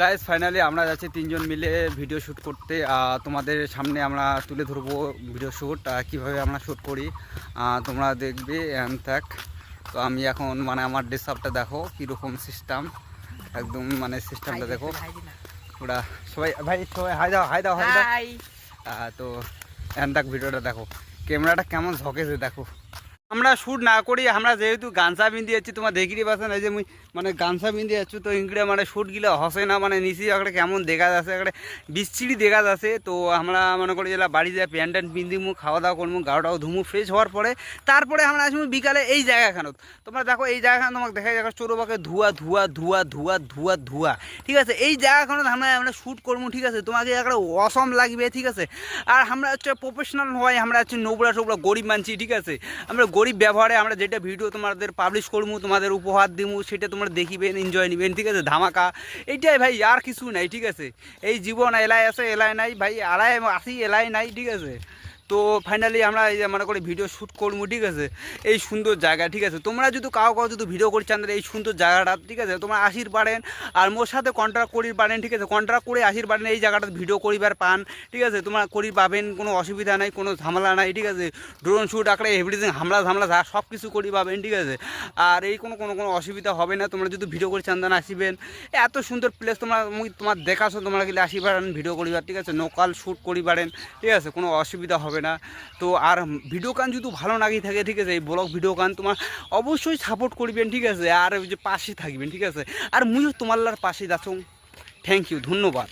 Guys finally আমরা যাচ্ছি তিনজন মিলে ভিডিও শ্যুট করতে। তোমাদের সামনে আমরা তুলে ধরবো ভিডিও শ্যুট কীভাবে আমরা শ্যুট করি। তোমরা দেখবে অ্যান্ড থাক। তো আমি এখন মানে আমার ডেস্কআপটা দেখো কীরকম সিস্টেম একদম মানে সিস্টেমটা দেখো। ওরা সবাই ভাই সবাই হাই দাও হাই দাও হাই দাও। তো অ্যান্ড থাক ভিডিওটা দেখো। ক্যামেরাটা কেমন ঝকেছে দেখো। আমরা শ্যুট না করি, আমরা যেহেতু গানসা বিন্দি যাচ্ছি তোমার দেখিতে পাচ্ছেন এই যে মানে গানসা বিন্দি যাচ্ছি তো ইংরে মানে শ্যুট গিলে হসে না মানে নিচে একটা কেমন দেখা যাচ্ছে একটা বিচ্ছিরি দেখা যাচ্ছে, তো আমরা মনে করি যে বাড়ি যায় প্যান্ট ট্যান্ট পিন্দি মু খাওয়া দাওয়া করব গাওটাও ধুমু, ফ্রেশ হওয়ার পরে, তারপরে আমরা আসব বিকালে এই জায়গাখানত। তোমরা দেখো এই জায়গাখান তোমাকে দেখা যাবে চোরবাকে ধুয়া ধুয়া ধুয়া ধুয়া ধুয়া, ধোয়া, ঠিক আছে? এই জায়গাখানত আমরা আমরা শ্যুট করব, ঠিক আছে? তোমাকে একটা অসম লাগবে, ঠিক আছে? আর আমরা হচ্ছে প্রফেশনাল হয় আমরা হচ্ছে নোবরা টোবরা গরিব মানছি, ঠিক আছে? আমরা গরিব ব্যবহারে আমরা যেটা ভিডিও তোমাদের পাবলিশ করব, তোমাদের উপহার দিবো, সেটা তোমরা দেখিবেন এনজয় নিবেন ঠিক আছে? ধামাকা। এইটাই ভাই, আর কিছু নাই, ঠিক আছে? এই জীবন এলাই আছে, এলাই নাই, ভাই, আড়াই আসি এলাই নাই, ঠিক আছে? তো ফাইনালি আমরা এই যে মনে করি ভিডিও শ্যুট করব, ঠিক আছে? এই সুন্দর জায়গা, ঠিক আছে? তোমরা যদি কাউ কাউ যদি ভিডিও করছেন তাহলে এই সুন্দর জায়গাটা, ঠিক আছে? তোমরা আসির পারেন আর মোর সাথে কন্ট্রাক্ট করি পারেন ঠিক আছে? কন্ট্রাক্ট করে আসির পারেন এই জায়গাটা ভিডিও করিবার পান, ঠিক আছে? তোমরা করি পাবেন, কোনো অসুবিধা নাই, কোনো ঝামেলা নাই, ঠিক আছে? ড্রোন শ্যুট আঁকড়ে এভরিথিং হামলা, ঝামলা, যা সব কিছু করি পাবেন, ঠিক আছে? আর এই কোনো কোনো কোনো অসুবিধা হবে না, তোমরা যদি ভিডিও করে চান্দান আসিবেন। এত সুন্দর প্লেস তোমরা তোমার দেখাছো, তোমরা গেলে আসি পারেন ভিডিও করিবার, ঠিক আছে? নোকাল শ্যুট করি পারেন ঠিক আছে? কোনো অসুবিধা হবে না। তো আর ভিডিও গান যদি ভালো লাগিয়ে থাকে, ঠিক আছে, এই ব্লগ, ভিডিও গান তোমার অবশ্যই সাপোর্ট করবেন, ঠিক আছে। আর যে পাশে থাকবেন, ঠিক আছে। আর মুইও তোমার পাশে যাচ্ছ। থ্যাংক ইউ ধন্যবাদ।